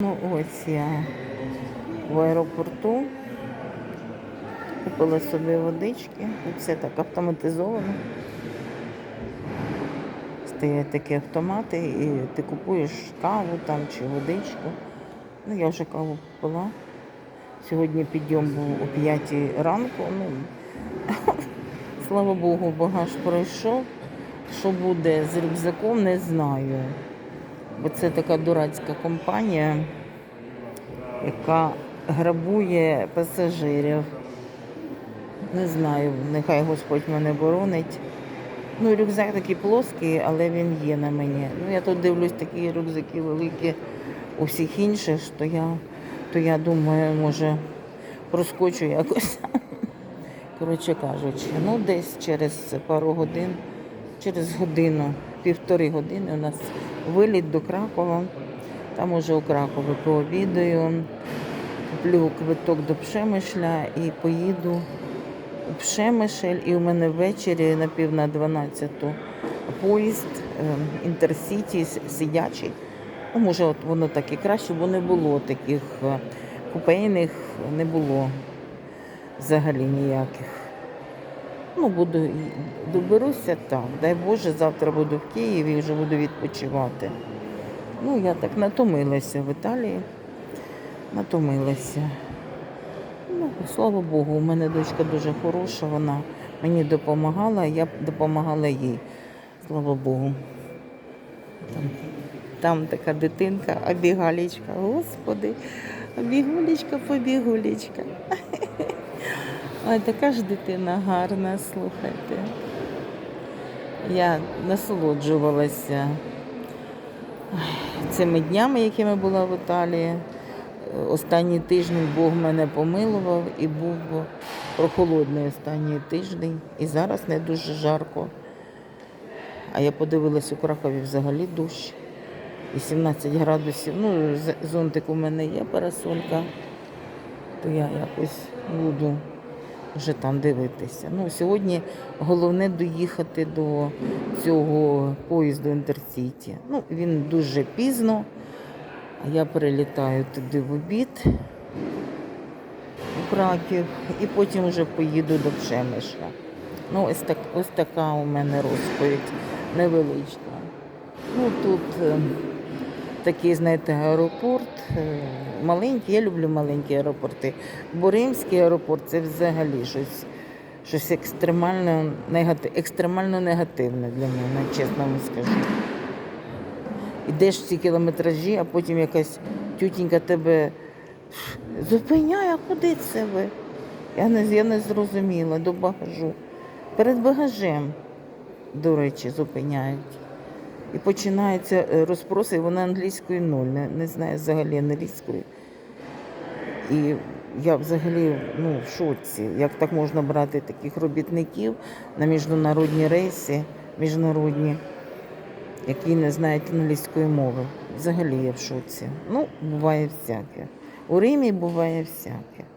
Ну ось я в аеропорту. Купила собі водички. Все так автоматизовано. Стоять такі автомати, і ти купуєш каву там чи водичку. Ну, я вже каву пила. Сьогодні підйом був о 5 ранку. Ну, слава Богу, багаж пройшов. Що буде з рюкзаком, не знаю. Бо це така дурацька компанія, яка грабує пасажирів. Не знаю, нехай Господь мене боронить. Ну, рюкзак такий плоский, але він є на мені. Ну, я тут дивлюсь такі рюкзаки великі у всіх інших, то я, то я думаю, може проскочу якось. Коротше кажучи, ну десь через пару годин, через годину, півтори години у нас виліт до Кракова. Там уже у Кракові пообідаю, куплю квиток до Пшемишля і поїду у Пшемишель. І у мене ввечері на пів на 12 поїзд е, інтерсіті сидячий. Ну, може, от воно так і краще, бо не було таких е, купейних, не було взагалі ніяких. Ну, буду доберуся так. Дай Боже, завтра буду в Києві і вже буду відпочивати. Ну, я так натомилася в Італії. Натомилася. Ну, слава Богу, у мене дочка дуже хороша, вона мені допомагала, я допомагала їй. Слава Богу. Там, там така дитинка, обігалічка. Господи, обігулечка, побігулечка. Ой, така ж дитина гарна, слухайте. Я насолоджувалася цими днями, якими була в Італії. Останній тиждень Бог мене помилував і був прохолодний останній тиждень. І зараз не дуже жарко. А я подивилась у Кракові взагалі дощ. І 17 градусів. Ну, зонтик у мене є, парасолька, то я якось буду вже там дивитися. Ну, сьогодні головне доїхати до цього поїзду Інтерсіті. Ну, він дуже пізно, я перелітаю туди в обід у Краків і потім вже поїду до Пшемиша. Ну, ось, так, ось така у мене розповідь невеличка. Ну, тут е, такий, знаєте, аеропорт е, маленький. Я люблю маленькі аеропорти. Бо римський аеропорт це взагалі щось, щось екстремально, негати, екстремально негативне для мене, чесно вам скажу. Ідеш ці кілометражі, а потім якась тютінька тебе зупиняє, а куди це ви? Я не, я не зрозуміла до багажу. Перед багажем, до речі, зупиняють. І починаються е, розпроси, і вона англійською нуль, не, не знає взагалі англійської. І я взагалі ну, в шоці, як так можна брати таких робітників на міжнародні рейси, міжнародні, які не знають англійської мови. Взагалі я в шоці. Ну, буває всяке. У Римі буває всяке.